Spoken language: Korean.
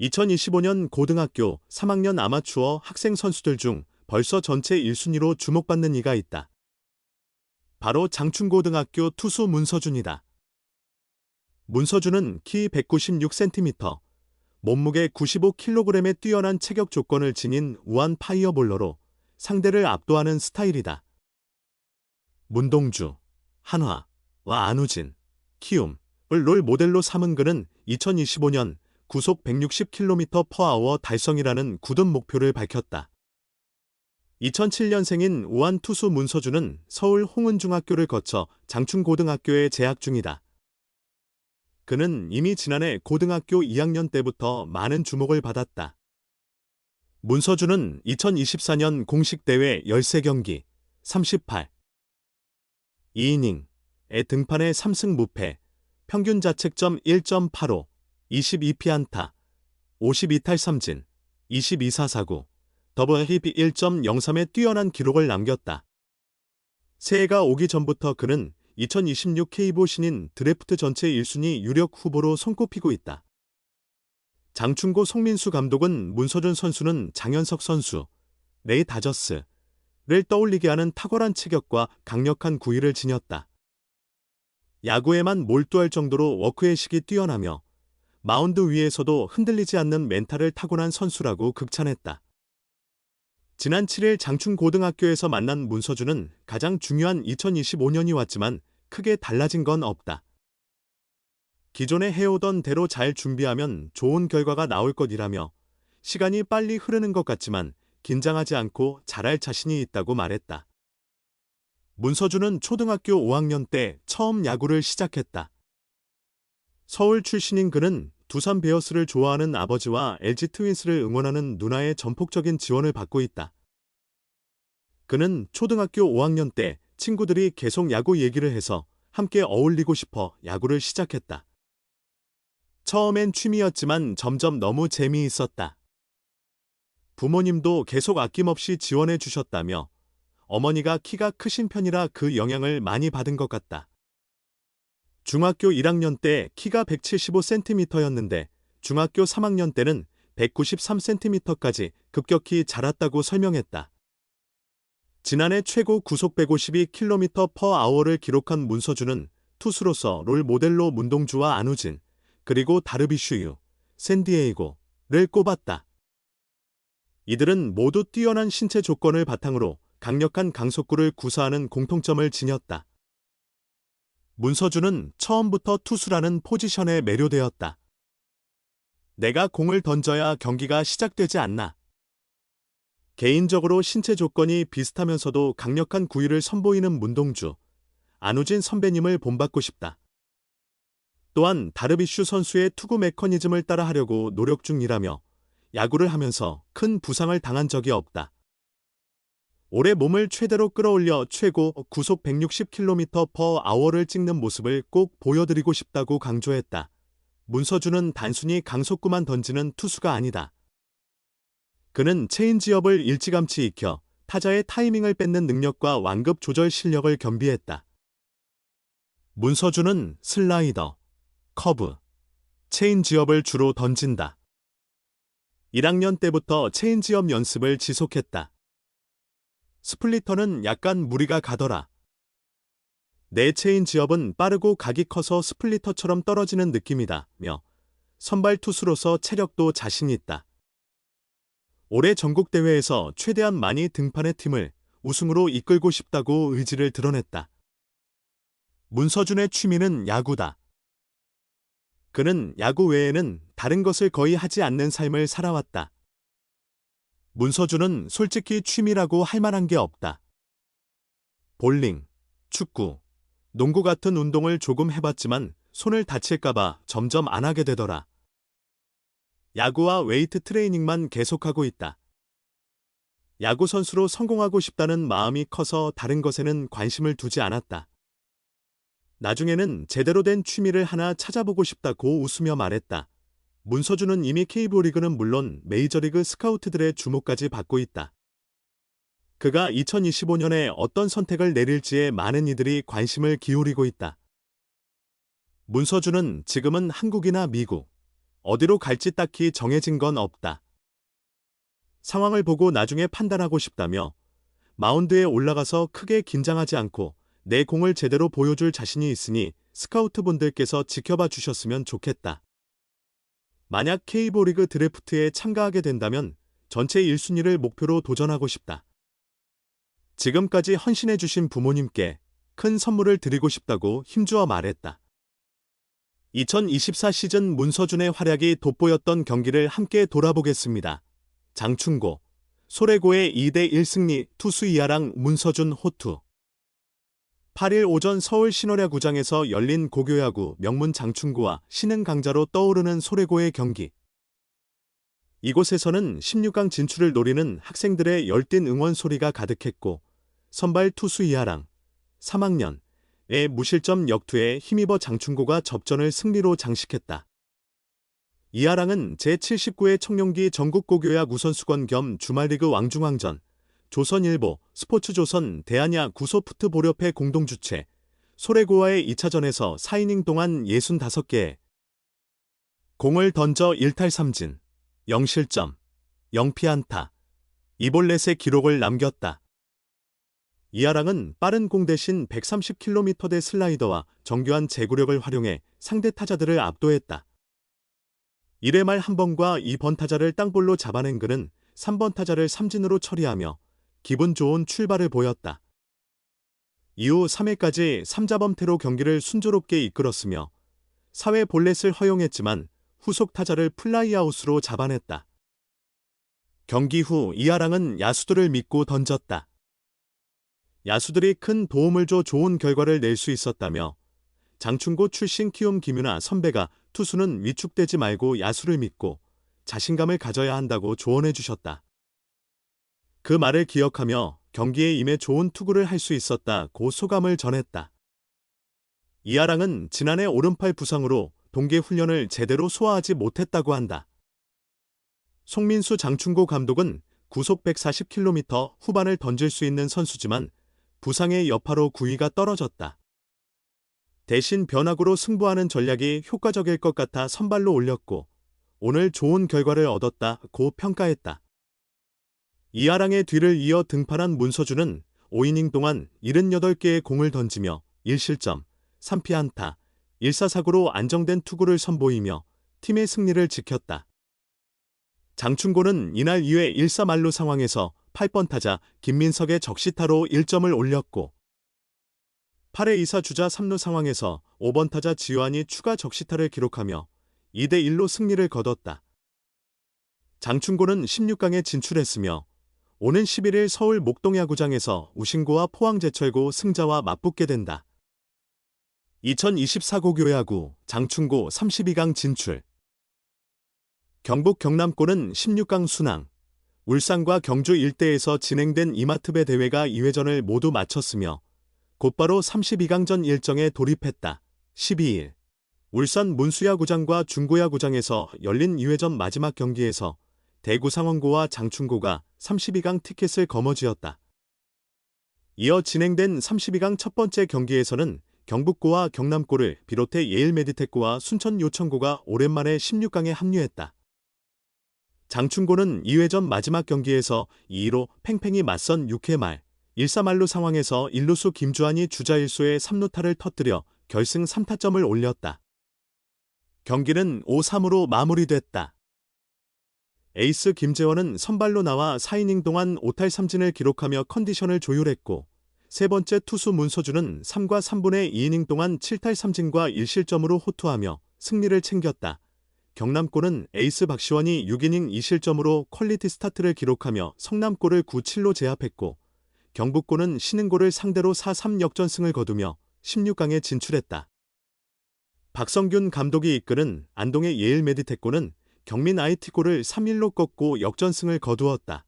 2025년 고등학교 3학년 아마추어 학생 선수들 중 벌써 전체 1순위로 주목받는 이가 있다. 바로 장충고등학교 투수 문서준이다. 문서준은 키 196cm, 몸무게 95kg의 뛰어난 체격 조건을 지닌 우한 파이어볼러로 상대를 압도하는 스타일이다. 문동주, 한화와 안우진, 키움을 롤 모델로 삼은 그는 2025년 구속 160km/h 달성이라는 굳은 목표를 밝혔다. 2007년생인 우한 투수 문서준은 서울 홍은중학교를 거쳐 장충고등학교에 재학 중이다. 그는 이미 지난해 고등학교 2학년 때부터 많은 주목을 받았다. 문서준은 2024년 공식 대회 13경기 38 2이닝에 등판해 3승 무패, 평균 자책점 1.85, 22피안타, 52탈 3진, 22사사구, 더블 힙 1.03의 뛰어난 기록을 남겼다. 새해가 오기 전부터 그는 2026 K보 신인 드래프트 전체 1순위 유력 후보로 손꼽히고 있다. 장충고 송민수 감독은 문서준 선수는 장현석 선수, 레이 다저스를 떠올리게 하는 탁월한 체격과 강력한 구위를 지녔다. 야구에만 몰두할 정도로 워크의식이 뛰어나며 마운드 위에서도 흔들리지 않는 멘탈을 타고난 선수라고 극찬했다. 지난 7일 장충고등학교에서 만난 문서준은 가장 중요한 2025년이 왔지만 크게 달라진 건 없다. 기존에 해오던 대로 잘 준비하면 좋은 결과가 나올 것이라며 시간이 빨리 흐르는 것 같지만 긴장하지 않고 잘할 자신이 있다고 말했다. 문서준은 초등학교 5학년 때 처음 야구를 시작했다. 서울 출신인 그는 두산 베어스를 좋아하는 아버지와 LG 트윈스를 응원하는 누나의 전폭적인 지원을 받고 있다. 그는 초등학교 5학년 때 친구들이 계속 야구 얘기를 해서 함께 어울리고 싶어 야구를 시작했다. 처음엔 취미였지만 점점 너무 재미있었다. 부모님도 계속 아낌없이 지원해 주셨다며 어머니가 키가 크신 편이라 그 영향을 많이 받은 것 같다. 중학교 1학년 때 키가 175cm였는데 중학교 3학년 때는 193cm까지 급격히 자랐다고 설명했다. 지난해 최고 구속 152km/h를 기록한 문서준은 투수로서 롤 모델로 문동주와 안우진, 그리고 다르비슈유, 샌디에이고를 꼽았다. 이들은 모두 뛰어난 신체 조건을 바탕으로 강력한 강속구를 구사하는 공통점을 지녔다. 문서준은 처음부터 투수라는 포지션에 매료되었다. 내가 공을 던져야 경기가 시작되지 않나. 개인적으로 신체 조건이 비슷하면서도 강력한 구위를 선보이는 문동주, 안우진 선배님을 본받고 싶다. 또한 다르비슈 선수의 투구 메커니즘을 따라 하려고 노력 중이라며 야구를 하면서 큰 부상을 당한 적이 없다. 올해 몸을 최대로 끌어올려 최고 구속 160km/h를 찍는 모습을 꼭 보여드리고 싶다고 강조했다. 문서준은 단순히 강속구만 던지는 투수가 아니다. 그는 체인지업을 일찌감치 익혀 타자의 타이밍을 뺏는 능력과 완급 조절 실력을 겸비했다. 문서준은 슬라이더, 커브, 체인지업을 주로 던진다. 1학년 때부터 체인지업 연습을 지속했다. 스플리터는 약간 무리가 가더라. 내 체인 지업은 빠르고 각이 커서 스플리터처럼 떨어지는 느낌이다. 며 선발 투수로서 체력도 자신 있다. 올해 전국대회에서 최대한 많이 등판의 팀을 우승으로 이끌고 싶다고 의지를 드러냈다. 문서준의 취미는 야구다. 그는 야구 외에는 다른 것을 거의 하지 않는 삶을 살아왔다. 문서준은 솔직히 취미라고 할 만한 게 없다. 볼링, 축구, 농구 같은 운동을 조금 해봤지만 손을 다칠까봐 점점 안 하게 되더라. 야구와 웨이트 트레이닝만 계속하고 있다. 야구 선수로 성공하고 싶다는 마음이 커서 다른 것에는 관심을 두지 않았다. 나중에는 제대로 된 취미를 하나 찾아보고 싶다고 웃으며 말했다. 문서준은 이미 K브 리그는 물론 메이저리그 스카우트들의 주목까지 받고 있다. 그가 2025년에 어떤 선택을 내릴지에 많은 이들이 관심을 기울이고 있다. 문서준은 지금은 한국이나 미국, 어디로 갈지 딱히 정해진 건 없다. 상황을 보고 나중에 판단하고 싶다며 마운드에 올라가서 크게 긴장하지 않고 내 공을 제대로 보여줄 자신이 있으니 스카우트 분들께서 지켜봐 주셨으면 좋겠다. 만약 K보 리그 드래프트에 참가하게 된다면 전체 1순위를 목표로 도전하고 싶다. 지금까지 헌신해 주신 부모님께 큰 선물을 드리고 싶다고 힘주어 말했다. 2024 시즌 문서준의 활약이 돋보였던 경기를 함께 돌아보겠습니다. 장충고, 소래고의 2대 1승리 투수 이하랑 문서준 호투. 8일 오전 서울 신월야구장에서 열린 고교야구 명문 장충고와 신흥 강자로 떠오르는 소래고의 경기. 이곳에서는 16강 진출을 노리는 학생들의 열띤 응원 소리가 가득했고 선발 투수 이하랑 3학년의 무실점 역투에 힘입어 장충고가 접전을 승리로 장식했다. 이하랑은 제79회 청룡기 전국고교야 우선수건 겸 주말리그 왕중왕전, 조선일보, 스포츠조선 대한야 구소푸트보렵회 공동 주최, 소래고와의 2차전에서 4이닝 동안 65개의 공을 던져 1탈 3진, 0실점, 0피안타, 2볼넷의 기록을 남겼다. 이하랑은 빠른 공 대신 130km대 슬라이더와 정교한 제구력을 활용해 상대 타자들을 압도했다. 1회 말한 번과 2번 타자를 땅볼로 잡아낸 그는 3번 타자를 삼진으로 처리하며 기분 좋은 출발을 보였다. 이후 3회까지 3자범태로 경기를 순조롭게 이끌었으며 4회 볼넷을 허용했지만 후속 타자를 플라이아웃으로 잡아냈다. 경기 후 이하랑은 야수들을 믿고 던졌다. 야수들이 큰 도움을 줘 좋은 결과를 낼 수 있었다며 장충고 출신 키움 김윤아 선배가 투수는 위축되지 말고 야수를 믿고 자신감을 가져야 한다고 조언해 주셨다. 그 말을 기억하며 경기에 임해 좋은 투구를 할 수 있었다고 소감을 전했다. 이하랑은 지난해 오른팔 부상으로 동계 훈련을 제대로 소화하지 못했다고 한다. 송민수 장충고 감독은 구속 140km 후반을 던질 수 있는 선수지만 부상의 여파로 구위가 떨어졌다. 대신 변화구로 승부하는 전략이 효과적일 것 같아 선발로 올렸고 오늘 좋은 결과를 얻었다고 평가했다. 이하랑의 뒤를 이어 등판한 문서준은 5이닝 동안 78개의 공을 던지며 1실점, 3피안타, 1사사구로 안정된 투구를 선보이며 팀의 승리를 지켰다. 장충고는 이날 2회 1사말루 상황에서 8번 타자 김민석의 적시타로 1점을 올렸고 8회 2사 주자 3루 상황에서 5번 타자 지환이 추가 적시타를 기록하며 2대 1로 승리를 거뒀다. 장충고는 16강에 진출했으며 오는 11일 서울 목동야구장에서 우신고와 포항제철고 승자와 맞붙게 된다. 2024고 교야구 장충고 32강 진출 경북 경남고는 16강 순항 울산과 경주 일대에서 진행된 이마트배 대회가 2회전을 모두 마쳤으며 곧바로 32강전 일정에 돌입했다. 12일 울산 문수야구장과 중고야구장에서 열린 2회전 마지막 경기에서 대구 상원고와 장충고가 32강 티켓을 거머쥐었다. 이어 진행된 32강 첫 번째 경기에서는 경북고와 경남고를 비롯해 예일메디텍고와 순천 요천고가 오랜만에 16강에 합류했다. 장충고는 2회전 마지막 경기에서 2위로 팽팽히 맞선 6회 말 1사말루 상황에서 1루수 김주환이 주자 1수에 3루타를 터뜨려 결승 3타점을 올렸다. 경기는 5-3으로 마무리됐다. 에이스 김재원은 선발로 나와 4이닝 동안 5탈 3진을 기록하며 컨디션을 조율했고 세 번째 투수 문서준은 3과 3분의 2이닝 동안 7탈 3진과 1실점으로 호투하며 승리를 챙겼다. 경남골은 에이스 박시원이 6이닝 2실점으로 퀄리티 스타트를 기록하며 성남골을 9-7로 제압했고 경북골은 신흥골을 상대로 4-3 역전승을 거두며 16강에 진출했다. 박성균 감독이 이끄는 안동의 예일 메디테골은 경민 IT골을 3-1로 꺾고 역전승을 거두었다.